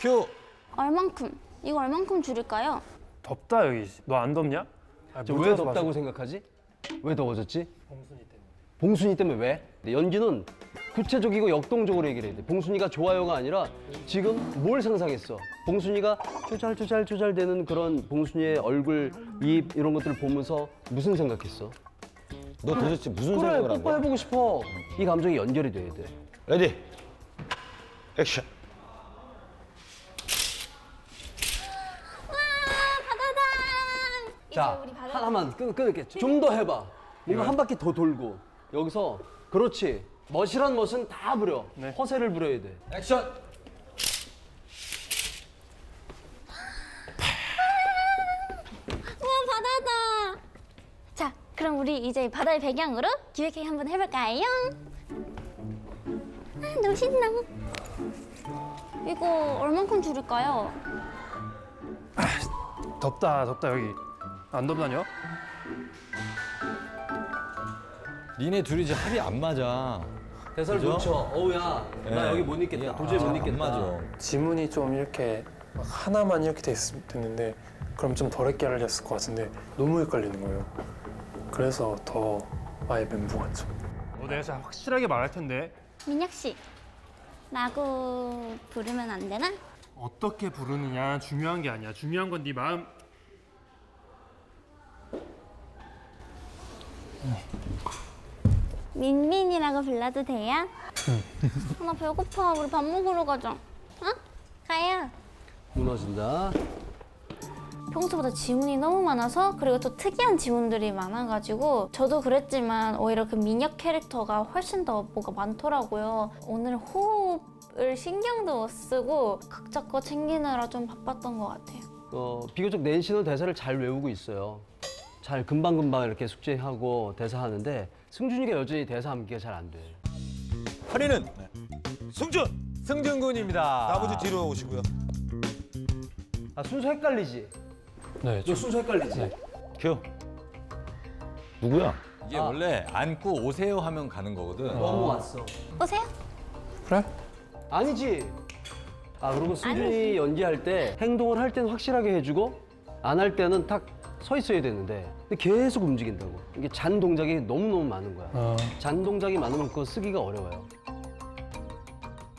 큐. 얼만큼? 이거 얼만큼 줄일까요? 덥다 여기. 너 안 덥냐? 아, 저왜 덥다고 생각하지? 왜 더워졌지? 봉순이 때문에. 봉순이 때문에 왜? 근데 연기는 구체적이고 역동적으로 얘기를 해야 돼. 봉순이가 좋아요가 아니라 지금 뭘 상상했어? 봉순이가 쪼잘쪼잘쪼잘 되는 그런 봉순이의 얼굴, 입 이런 것들을 보면서 무슨 생각했어? 너 도대체 무슨 그래, 생각을 한 거야? 뽀뽀해보고 싶어. 이 감정이 연결이 돼야 돼. 레디. 액션. 바다다! 자, 우리. 하나만 끊, 끊을게. 좀 더 해봐. 이거 한 바퀴 더 돌고 여기서 그렇지. 멋이란 멋은 다 부려. 허세를 부려야 돼. 액션. 우와 바다다! 자, 그럼 우리 이제 바다를 배경으로 기획회 한번 해볼까요? 아, 너무 신나. 이거 얼만큼 줄일까요? 덥다 덥다 여기. 안 덥다뇨? 니네 둘이 이제 합이 안 맞아. 대사를 그죠? 놓쳐. 어우야, 나 예. 여기 못 있겠다. 도저히 못안 있겠다. 맞아. 지문이 좀 이렇게 막 하나만 이렇게 됐, 됐는데 그럼 좀 덜 헷갈렸을 것 같은데 너무 헷갈리는 거예요. 그래서 더 아예 멘붕 왔죠. 너 내가 진짜 확실하게 말할 텐데 민혁 씨, 라고 부르면 안 되나? 어떻게 부르느냐 중요한 게 아니야. 중요한 건 네 마음. 민민이라고 불러도 돼요? 나 배고파. 우리 밥 먹으러 가자. 어? 가요. 무너진다. 평소보다 지문이 너무 많아서 그리고 또 특이한 지문들이 많아가지고 저도 그랬지만 오히려 그 민혁 캐릭터가 훨씬 더 뭐가 많더라고요. 오늘 호흡을 신경도 못 쓰고 각자 거 챙기느라 좀 바빴던 것 같아요. 어, 비교적 낸시는 대사를 잘 외우고 있어요. 잘 금방금방 이렇게 숙제하고 대사하는데 승준이가 여전히 대사 암기가 잘 안 돼. 8위는 승준. 승준 군입니다. 아버지 뒤로 오시고요. 아 순서 헷갈리지? 네, 너 순서 헷갈리지? 큐. 누구야? 이게 아. 원래 안고 오세요 하면 가는 거거든. 너무 왔어. 오세요. 그래? 아니지. 아 그리고 승준이 연기할 때 행동을 할 때는 확실하게 해주고 안 할 때는 딱 서 있어야 되는데 근데 계속 움직인다고. 이게 잔 동작이 너무 너무 많은 거야. 아, 잔 동작이 많으면 그거 쓰기가 어려워요.